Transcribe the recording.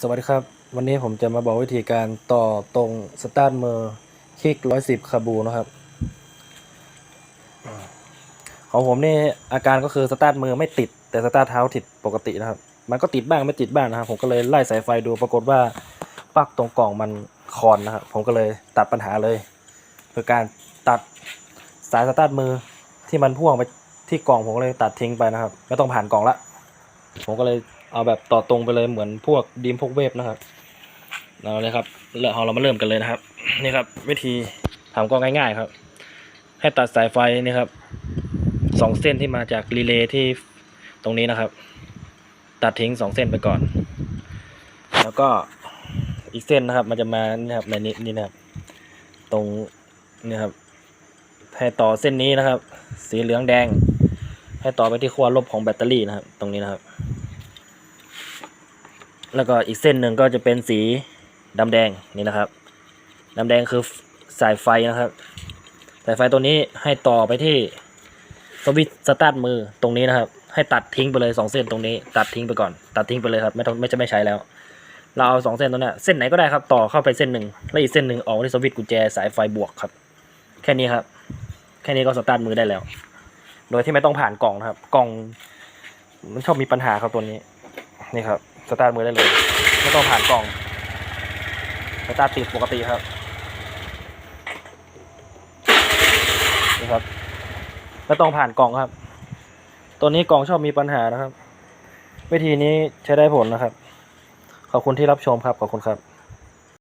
สวัสดีครับ วันนี้ผมจะมาบอกวิธีการต่อตรงสตาร์ทมือคลิกร้อยสิบคาบูนะครับอของผมนี่อาการก็คือสตาร์ทมือไม่ติด แต่สตาร์ทเท้าติดปกตินะครับ มันก็ติดบ้างไม่ติดบ้างนะครับ ผมก็เลยไล่สายไฟดูปรากฏว่าปลั๊กตรงกล่องมันคอนนะครับ ผมก็เลยตัดปัญหาเลยคือการตัดสายสตาร์ทมือที่มันพ่วงไปที่กล่องผมก็เลยตัดทิ้งไปนะครับไม่ต้องผ่านกล่องละผมก็เลย เอาแบบต่อตรงไปเลยเหมือนพวกดีมพวกเวฟนะครับเอาเลยครับเริ่มเอาเรามาเริ่มกันเลยนะครับ นี่ครับ วิธีทำก็ง่ายๆครับ ให้ตัดสายไฟนี่ครับสองเส้นที่มาจากรีเลย์ที่ตรงนี้นะครับ ตัดทิ้งสองเส้นไปก่อน แล้วก็อีกเส้นนะครับ มันจะมานี่ครับในนี้นี่นะครับ ตรงนี่ครับให้ต่อเส้นนี้นะครับ สีเหลืองแดง ให้ต่อไปที่ขั้วลบของแบตเตอรี่นะครับ ตรงนี้นะครับ แล้วก็อีกเส้นหนึ่งก็จะเป็นสีดำแดงนี่นะครับดำแดงคือสายไฟนะครับ สายไฟตัวนี้ให้ต่อไปที่สวิตช์สตาร์ทมือตรงนี้นะครับ ให้ตัดทิ้งไปเลยสองเส้นตรงนี้ ตัดทิ้งไปก่อน ตัดทิ้งไปเลยครับ ไม่ต้องไม่จะไม่ใช้แล้ว เราเอาสองเส้นตรงนี้เส้นไหนก็ได้ครับต่อเข้าไปเส้นหนึ่งแล้วอีกเส้นหนึ่งออกที่สวิตช์กุญแจสายไฟบวกครับ แค่นี้ครับ แค่นี้ก็สตาร์ทมือได้แล้ว โดยที่ไม่ต้องผ่านกล่องนะครับ กล่องมันชอบมีปัญหาครับตัวนี้นี่ครับ สตาร์ทมือได้เลย ไม่ต้องผ่านกล่องสตาร์ทติดปกติครับนี่ครับไม่ต้องผ่านกล่องครับ ตัวนี้กล่องชอบมีปัญหานะครับ วิธีนี้ใช้ได้ผลนะครับ ขอบคุณที่รับชมครับ ขอบคุณครับ